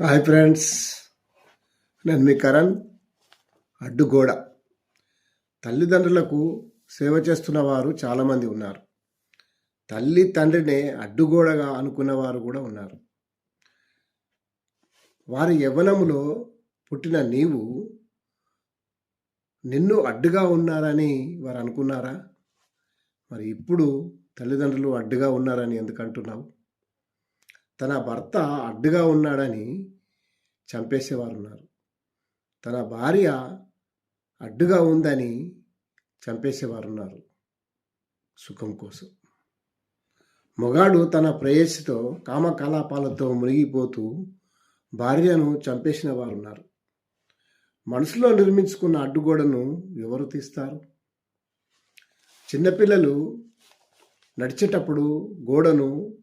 Hi friends నేను మీ కరణ్ అడ్డుగోడ. తల్లిదండ్రులకు సేవ చేస్తున్న వారు చాలామంది ఉన్నారు. తల్లి తండ్రినే అడ్డుగోడగా అనుకున్న వారు కూడా ఉన్నారు. వారి యవ్వనములో పుట్టిన నీవు నిన్ను అడ్డుగా ఉన్నారని వారు అనుకున్నారా? మరి ఇప్పుడు తల్లిదండ్రులు అడ్డుగా ఉన్నారని ఎందుకు అంటున్నావు? తన భర్త అడ్డుగా ఉన్నాడని చంపేసేవారు ఉన్నారు తన భార్య అడ్డుగా ఉందని చంపేసేవారు ఉన్నారు సుఖం కోసం. మొగాడు తన ప్రేయసితో కామకలాపాలతో మునిగిపోతూ భార్యను చంపేసిన వారు ఉన్నారు మనసులో నిర్మించుకున్న అడ్డుగోడను ఎవరు తీస్తారు? చిన్నపిల్లలు నడిచేటప్పుడు గోడను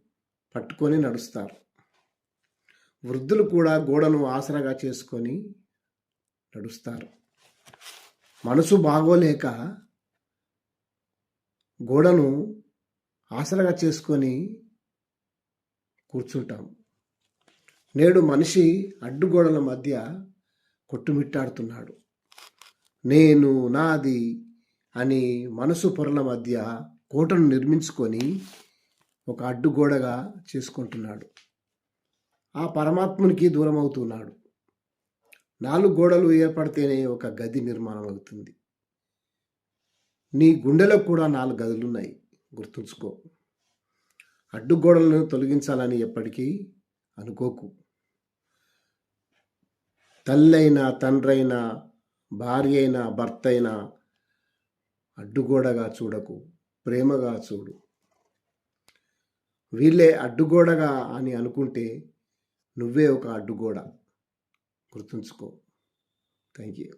పట్టుకొని నడుస్తారు. వృద్ధులు కూడా గోడను ఆసరాగా చేసుకొని నడుస్తారు. మనసు బాగోలేక గోడను ఆసరాగా చేసుకొని కూర్చుంటాం. నేడు మనిషి అడ్డుగోడల మధ్య కొట్టుమిట్టాడుతున్నాడు. నేను నాది అని మనసు పొరల మధ్య కోటను నిర్మించుకొని ఒక అడ్డుగోడగా చేసుకుంటున్నాడు. ఆ పరమాత్మునికి దూరం అవుతున్నాడు నాలుగు గోడలు ఏర్పడితేనే ఒక గది నిర్మాణం అవుతుంది నీ గుండెలో కూడా నాలుగు గదులు ఉన్నాయి గుర్తుంచుకో అడ్డుగోడలను తొలగించాలని ఎప్పటికీ అనుకోకు. తల్లైనా తండ్రైనా భార్య అయినా భర్త అయినా అడ్డుగోడగా చూడకు. ప్రేమగా చూడు. వీళ్ళే అడ్డుగోడగా అని అనుకుంటే నువ్వే ఒక అడ్డుగోడ. గుర్తుంచుకో. Thank you